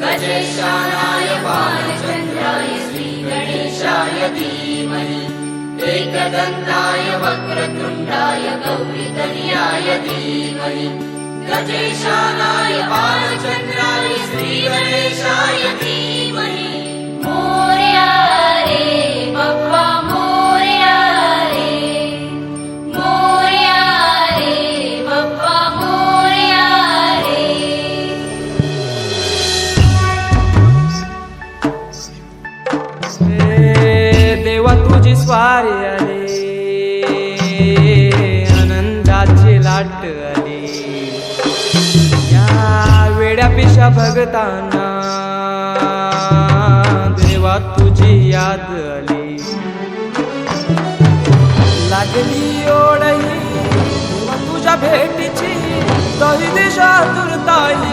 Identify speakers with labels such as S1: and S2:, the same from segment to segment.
S1: गजेशानाय बालचन्द्राय श्रीगणेशाय धीमहि एकदन्ताय वक्रतुण्डाय गौरीकन्याय धीमहि। गजेशानाय बालचन्द्राय श्रीगणेशाय धीमहि। मोरया
S2: स्वारी आली आनंदाची लाट आली. या वेड्या पिशा भगतांना देवा तुझी याद आली. लागली ओढही तुझ्या भेटीची दही दिशा तुरताई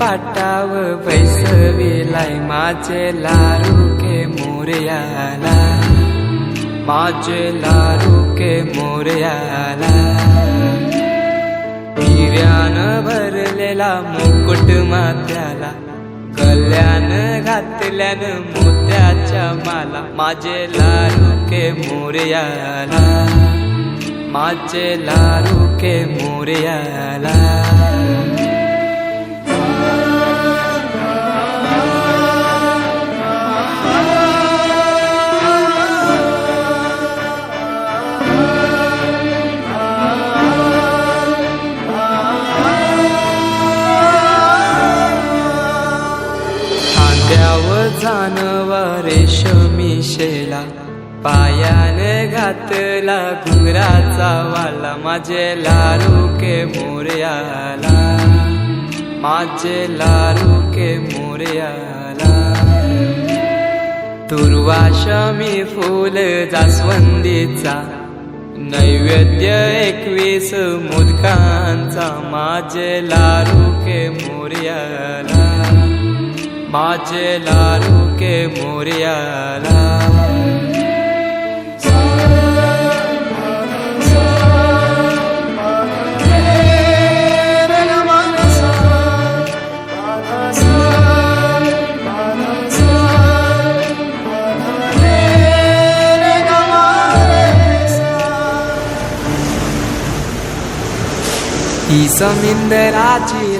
S2: पाटाव बैसविलाय माझे लारू के मोरयाला. माझे लारू के मोरयाला. हिऱ्यान भरलेला मुकुट मात्याला कल्याण घातल्यान मोत्याच्या माला. माझे लारू के मोरयाला. माझे लारू के मोरयाला. वेश मिशेला पायाने घातला घुंगराचा वाला. माझे लारू के मोर्याला. माझे लारू के मोरयाला. दुर्वाशमी फुल जास्वंदीचा. नैवेद्य एकवीस मुदकांचा. माझे लारू के मोर्याला. माझे लारू के मोरयाला ही समिंदराची